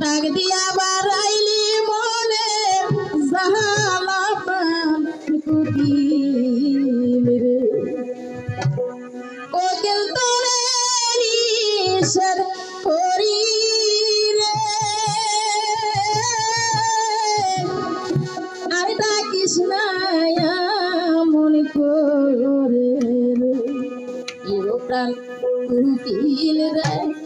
ডাক দিয়া বাড়াইলি মনে জাহালা পান কুটিরে কোকিল তোরে নিশার করি রে। আর মনে করে প্রাণ রে।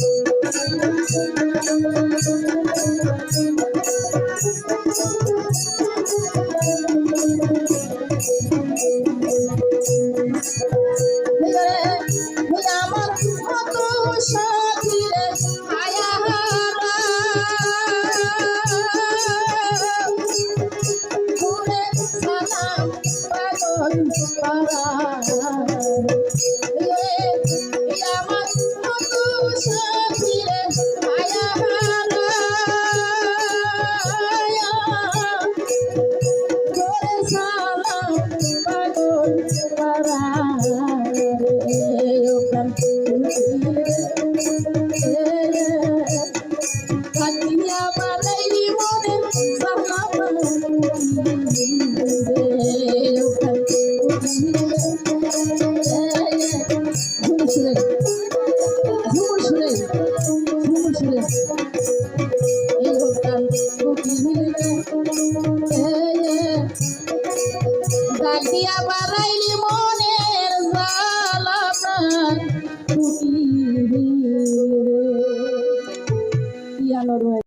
রাখিয়া বাড়াইলি মনের জালা